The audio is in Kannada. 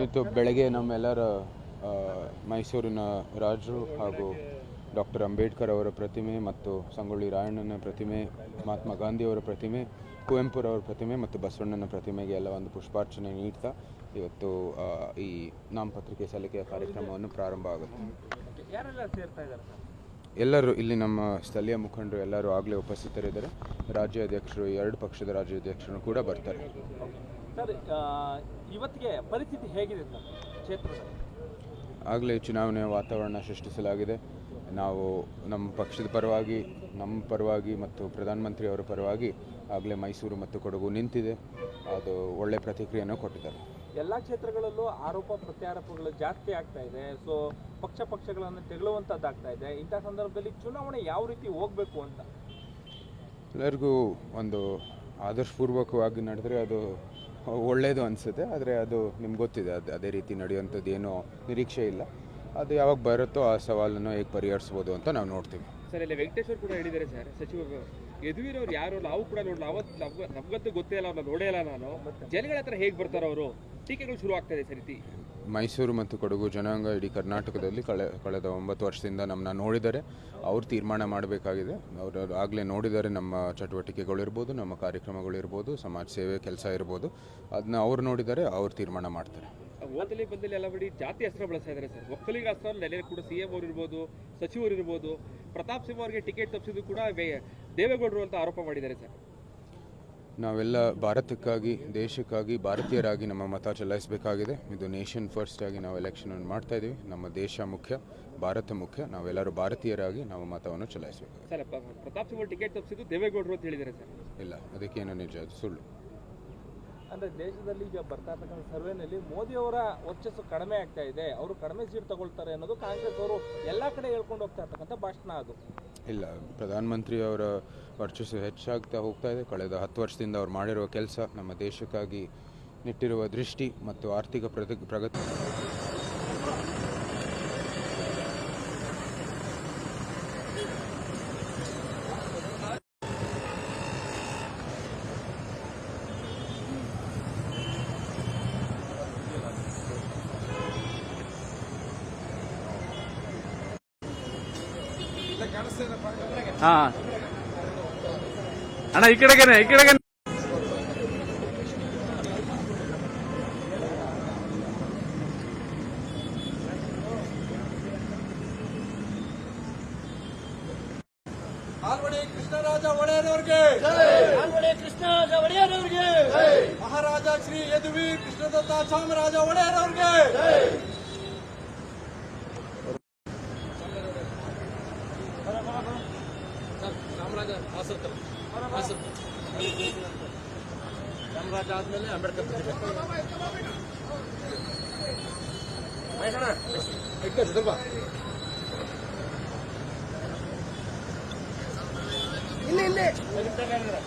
ಇವತ್ತು ಬೆಳಗ್ಗೆ ನಮ್ಮೆಲ್ಲರ ಮೈಸೂರಿನ ರಾಜರು ಹಾಗೂ ಡಾಕ್ಟರ್ ಅಂಬೇಡ್ಕರ್ ಅವರ ಪ್ರತಿಮೆ ಮತ್ತು ಸಂಗೊಳ್ಳಿ ರಾಯಣ್ಣನ ಪ್ರತಿಮೆ ಮಹಾತ್ಮ ಗಾಂಧಿಯವರ ಪ್ರತಿಮೆ ಕುವೆಂಪುರವರ ಪ್ರತಿಮೆ ಮತ್ತು ಬಸವಣ್ಣನ ಪ್ರತಿಮೆಗೆ ಎಲ್ಲ ಒಂದು ಪುಷ್ಪಾರ್ಚನೆ ನೀಡ್ತಾ ಇವತ್ತು ಈ ನಾಮಪತ್ರಿಕೆ ಸಲ್ಲಿಕೆಯ ಕಾರ್ಯಕ್ರಮವನ್ನು ಪ್ರಾರಂಭ ಆಗುತ್ತೆ. ಎಲ್ಲರೂ ಇಲ್ಲಿ ನಮ್ಮ ಸ್ಥಳೀಯ ಮುಖಂಡರು ಎಲ್ಲರೂ ಆಗಲೇ ಉಪಸ್ಥಿತರಿದ್ದಾರೆ. ರಾಜ್ಯಾಧ್ಯಕ್ಷರು ಎರಡು ಪಕ್ಷದ ರಾಜ್ಯಾಧ್ಯಕ್ಷರು ಕೂಡ ಬರ್ತಾರೆ. ಸರ್ ಇವತ್ತಿಗೆ ಪರಿಸ್ಥಿತಿ ಹೇಗಿದೆ ಸರ್ ಕ್ಷೇತ್ರದಲ್ಲಿ? ಆಗಲೇ ಚುನಾವಣೆಯ ವಾತಾವರಣ ಸೃಷ್ಟಿಸಲಾಗಿದೆ. ನಾವು ನಮ್ಮ ಪಕ್ಷದ ಪರವಾಗಿ ನಮ್ಮ ಪರವಾಗಿ ಮತ್ತು ಪ್ರಧಾನಮಂತ್ರಿ ಅವರ ಪರವಾಗಿ ಆಗಲೇ ಮೈಸೂರು ಮತ್ತು ಕೊಡಗು ನಿಂತಿದೆ. ಅದು ಒಳ್ಳೆ ಪ್ರತಿಕ್ರಿಯೆಯನ್ನು ಕೊಟ್ಟಿದ್ದಾರೆ. ಎಲ್ಲ ಕ್ಷೇತ್ರಗಳಲ್ಲೂ ಆರೋಪ ಪ್ರತ್ಯಾರೋಪಗಳು ಜಾಸ್ತಿ ಆಗ್ತಾ ಇದೆ. ಸೊ ಪಕ್ಷ ಪಕ್ಷಗಳನ್ನು ತೆಗಳುವಂಥದ್ದಾಗ್ತಾ ಇದೆ. ಇಂಥ ಸಂದರ್ಭದಲ್ಲಿ ಚುನಾವಣೆ ಯಾವ ರೀತಿ ಹೋಗಬೇಕು ಅಂತ? ಎಲ್ಲರಿಗೂ ಒಂದು ಆದರ್ಶಪೂರ್ವಕವಾಗಿ ನಡೆದ್ರೆ ಅದು ಒಳ್ಳೆಯದು ಅನಿಸುತ್ತೆ, ಆದರೆ ಅದು ನಿಮ್ಗೆ ಗೊತ್ತಿದೆ, ಅದು ಅದೇ ರೀತಿ ನಡೆಯುವಂಥದ್ದು ಏನೋ ನಿರೀಕ್ಷೆ ಇಲ್ಲ. ಅದು ಯಾವಾಗ ಬರುತ್ತೋ ಆ ಸವಾಲನ್ನು ಹೇಗೆ ಪರಿಹರಿಸ್ಬೋದು ಅಂತ ನಾವು ನೋಡ್ತೀವಿ. ಸರ್, ಇಲ್ಲಿ ವೆಂಕಟೇಶ್ವರ್ ಕೂಡ ಹೇಳಿದ್ದಾರೆ ಸರ್ ಸಚಿವರು ಯದುವೀರವ್ರು ಯಾರು? ನಾವು ಕೂಡ ನೋಡಲ್ಲ ಅವತ್ತು ನಮ್ಗ- ನಮ್ಗಂತೂ ಗೊತ್ತೇ ಇಲ್ಲ ನೋಡೇ ಇಲ್ಲ ನಾನು. ಜನಗಳ ಹತ್ರ ಹೇಗೆ ಬರ್ತಾರೆ ಅವರು, ಟೀಕೆಗಳು ಶುರು ಆಗ್ತಾ ಇದೆ ಸರ್ ರೀತಿ ಮೈಸೂರು ಮತ್ತು ಕೊಡಗು ಜನಾಂಗ ಇಡೀ ಕರ್ನಾಟಕದಲ್ಲಿ ಕಳೆ, ಕಳೆದ ಒಂಬತ್ತು ವರ್ಷದಿಂದ ನಮ್ಮನ್ನ ನೋಡಿದರೆ ಅವರು ತೀರ್ಮಾನ ಮಾಡಬೇಕಾಗಿದೆ. ಅವರು ಆಗಲೇ ನೋಡಿದರೆ ನಮ್ಮ ಚಟುವಟಿಕೆಗಳಿರ್ಬೋದು ನಮ್ಮ ಕಾರ್ಯಕ್ರಮಗಳಿರ್ಬೋದು ಸಮಾಜ ಸೇವೆ, ಕೆಲಸ ಇರ್ಬೋದು. ಅದನ್ನ ಅವ್ರು ನೋಡಿದರೆ ಅವ್ರು ತೀರ್ಮಾನ ಮಾಡ್ತಾರೆ. ಓದಲ್ಲಿ ಬಂದಲ್ಲಿ ಎಲ್ಲ ಬಡಿ ಜಾತಿ ಅಸ್ತ್ರ ಬಳಸ್ತಾ ಇದ್ದಾರೆ ಸರ್. ಒಕ್ಕಲಿಗ ನೆಲೆ ಕೂಡ ಸಿ ಎಂ ಅವರು ಇರ್ಬೋದು ಸಚಿವರು ಇರ್ಬೋದು ಪ್ರತಾಪ್ ಸಿಂಹ ಅವರಿಗೆ ಟಿಕೆಟ್ ತಪ್ಪಿಸಿದ್ದು ಕೂಡ ದೇವೇಗೌಡರು ಅಂತ ಆರೋಪ ಮಾಡಿದ್ದಾರೆ ಸರ್. ನಾವೆಲ್ಲ ಭಾರತಕ್ಕಾಗಿ ದೇಶಕ್ಕಾಗಿ ಭಾರತೀಯರಾಗಿ ನಮ್ಮ ಮತ ಚಲಾಯಿಸಬೇಕಾಗಿದೆ. ಇದು ನೇಷನ್ ಫಸ್ಟ್ ಆಗಿ ನಾವು ಎಲೆಕ್ಷನ್ ಮಾಡ್ತಾ ಇದ್ದೀವಿ. ನಮ್ಮ ದೇಶ ಮುಖ್ಯ ಭಾರತ ಮುಖ್ಯ. ನಾವೆಲ್ಲರೂ ಭಾರತೀಯರಾಗಿ ನಾವು ಮತವನ್ನು ಚಲಾಯಿಸಬೇಕು. ಸರ್ ಪ್ರತಾಪ್ ಸಿಂಹ ಟಿಕೆಟ್ ತಪ್ಪಿಸಿದ್ದು ದೇವೇಗೌಡರು ಅಂತ ಹೇಳಿದ್ದಾರೆ ಸರ್. ಇಲ್ಲ ಅದಕ್ಕೇನು ನಿಜ ಅದು ಸುಳ್ಳು. ಅಂದ್ರೆ ದೇಶದಲ್ಲಿ ಈಗ ಬರ್ತಾ ಇರ್ತಕ್ಕಂಥ ಸರ್ವೆನಲ್ಲಿ ಮೋದಿ ಅವರ ವರ್ಚಸ್ಸು ಕಡಿಮೆ ಆಗ್ತಾ ಇದೆ, ಅವರು ಕಡಿಮೆ ಸೀಟ್ ತಗೊಳ್ತಾರೆ ಅನ್ನೋದು ಕಾಂಗ್ರೆಸ್ ಅವರು ಎಲ್ಲ ಕಡೆ ಹೇಳ್ಕೊಂಡು ಹೋಗ್ತಾ ಇರ್ತಕ್ಕಂಥ ಭಾಷಣ ಅದು. ಇಲ್ಲ, ಪ್ರಧಾನಮಂತ್ರಿ ಅವರ ವರ್ಚಸ್ಸು ಹೆಚ್ಚಾಗ್ತಾ ಹೋಗ್ತಾ ಇದೆ. ಕಳೆದ ಹತ್ತು ವರ್ಷದಿಂದ ಅವ್ರು ಮಾಡಿರುವ ಕೆಲಸ ನಮ್ಮ ದೇಶಕ್ಕಾಗಿ ನಿಟ್ಟಿರುವ ದೃಷ್ಟಿ ಮತ್ತು ಆರ್ಥಿಕ ಪ್ರಗತಿ ಹಾ. ಅಣ್ಣ ಈ ಕಡೆಗೇನೆ ಈ ಕಡೆಗೆ ಆಲ್ವಡಿ ಕೃಷ್ಣರಾಜ ಒಡೆಯರವರಿಗೆ. ಆಲ್ವಡಿ ಕೃಷ್ಣರಾಜ ಒಡೆಯರವರಿಗೆ. ಮಹಾರಾಜ ಶ್ರೀ ಯದುವೀರ್ ಕೃಷ್ಣದತ್ತ ಚಾಮರಾಜ ಒಡೆಯರವರಿಗೆ. ಚಾಮರಾಜ ಆದ್ಮೇಲೆ ಅಂಬೇಡ್ಕರ್ ಸ್ವಲ್ಪ ಇಲ್ಲಿ ಇಲ್ಲಿ ಇರು, ಇರು,